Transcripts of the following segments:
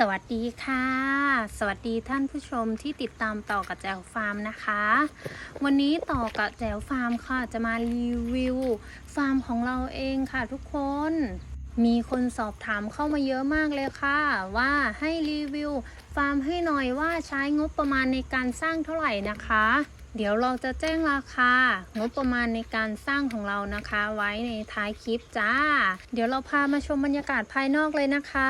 สวัสดีค่ะ สวัสดีท่านผู้ชมที่ติดตามต่อกับแจวฟาร์มนะคะ วันนี้ต่อกับแจวฟาร์มค่ะจะมารีวิวฟาร์มของเราเองค่ะทุกคน มีคนสอบถามเข้ามาเยอะมากเลยค่ะ ว่าให้รีวิวฟาร์มให้หน่อยว่าใช้งบประมาณในการสร้างเท่าไหร่นะคะ เดี๋ยวเราจะแจ้งราคางบประมาณในการสร้างของเรานะคะ ไว้ในท้ายคลิปจ้า เดี๋ยวเราพามาชมบรรยากาศภายนอกเลยนะคะ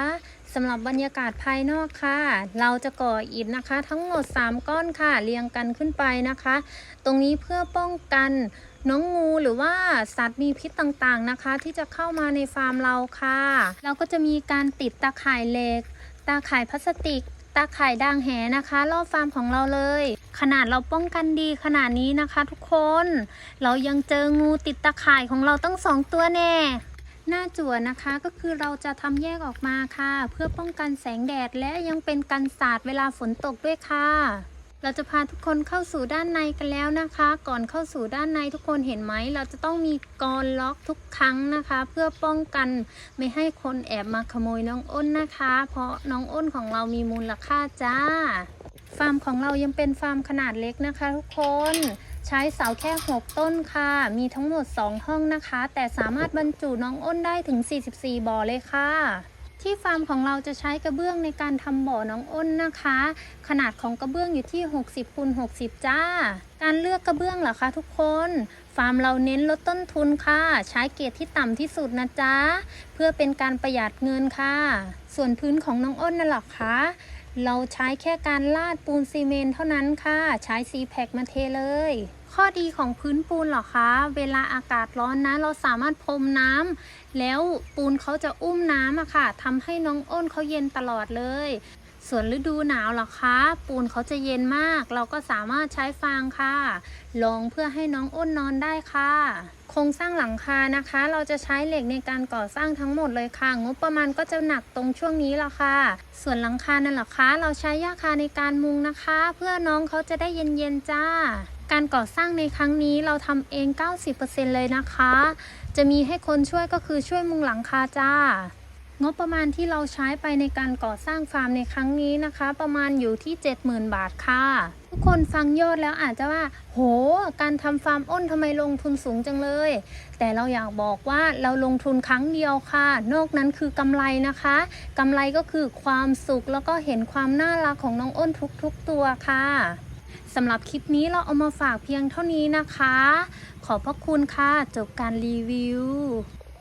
สำหรับบรรยากาศภายนอกค่ะ เราจะก่ออิฐนะคะ ทั้งหมด 3 ก้อนค่ะเรียงกันขึ้นไปนะคะ ตรงนี้เพื่อป้องกันน้องงูหรือว่าสัตว์มีพิษต่างๆนะคะ ที่จะเข้ามาในฟาร์มเราค่ะ เราก็จะมีการติดตาข่ายเหล็ก ตาข่ายพลาสติก ตาข่ายด่างแหนะคะ รอบฟาร์มของเราเลย ขนาดเราป้องกันดีขนาดนี้นะคะ ทุกคน เรายังเจองูติดตาข่ายของเราตั้งสองตัวแน่หน้าจั่วนะคะก็คือเราจะทำแยกออกมาค่ะ เพื่อป้องกันแสงแดดและยังเป็นกันสาดเวลาฝนตกด้วยค่ะ เราจะพาทุกคนเข้าสู่ด้านในกันแล้วนะคะ ก่อนเข้าสู่ด้านในทุกคนเห็นไหม เราจะต้องมีกรล็อกทุกครั้งนะคะ เพื่อป้องกันไม่ให้คนแอบมาขโมยน้องอ้นนะคะ เพราะน้องอ้นของเรามีมูลค่าจ้า ฟาร์มของเรายังเป็นฟาร์มขนาดเล็กนะคะ ทุกคนใช้เสาแค่ 6 ต้นค่ะ มีทั้งหมด 2 ห้องนะคะ แต่สามารถบรรจุน้องอ้นได้ถึง 44 บ่อเลยค่ะ ที่ฟาร์มของเราจะใช้กระเบื้องในการทำบ่อน้องอ้นนะคะ ขนาดของกระเบื้องอยู่ที่ 60คูณ60 จ้า การเลือกกระเบื้องเหรอคะทุกคน ฟาร์มเราเน้นลดต้นทุนค่ะ ใช้เกรดที่ต่ำที่สุดนะจ๊ะ เพื่อเป็นการประหยัดเงินค่ะ ส่วนพื้นของน้องอ้นนั่นหรอคะ เราใช้แค่การลาดปูนซีเมนเท่านั้นค่ะ ใช้ซีแพคมาเทเลย ข้อดีของพื้นปูนหรอคะ เวลาอากาศร้อนนะ เราสามารถพรมน้ำแล้วปูนเขาจะอุ้มน้ำอะค่ะทำให้น้องอ้นเขาเย็นตลอดเลย ส่วนฤดูหนาวหรอคะ ปูนเขาจะเย็นมาก เราก็สามารถใช้ฟางค่ะรองเพื่อให้น้องอ้นนอนได้ค่ะโครงสร้างหลังคานะคะ เราจะใช้เหล็กในการก่อสร้างทั้งหมดเลยค่ะ งบประมาณก็จะหนักตรงช่วงนี้ละค่ะ ส่วนหลังคานั่นหรอคะ เราใช้หญ้าคาในการมุงนะคะ เพื่อน้องเขาจะได้เย็นๆจ้า การก่อสร้างในครั้งนี้เราทำเอง 90%เลยนะคะ จะมีให้คนช่วยก็คือช่วยมุงหลังคาจ้า งบประมาณที่เราใช้ไปในการก่อสร้างฟาร์มในครั้งนี้นะคะ ประมาณอยู่ที่ 70,000 บาทค่ะ ทุกคนฟังยอดแล้วอาจจะว่า โห การทำฟาร์มอ้นทำไมลงทุนสูงจังเลย แต่เราอยากบอกว่าเราลงทุนครั้งเดียวค่ะ นอกนั้นคือกำไรนะคะกำไรก็คือความสุขแล้วก็เห็นความน่ารักของน้องอ้นทุกๆตัวค่ะสำหรับคลิปนี้เราเอามาฝากเพียงเท่านี้นะคะ ขอบพระคุณค่ะ จบการรีวิว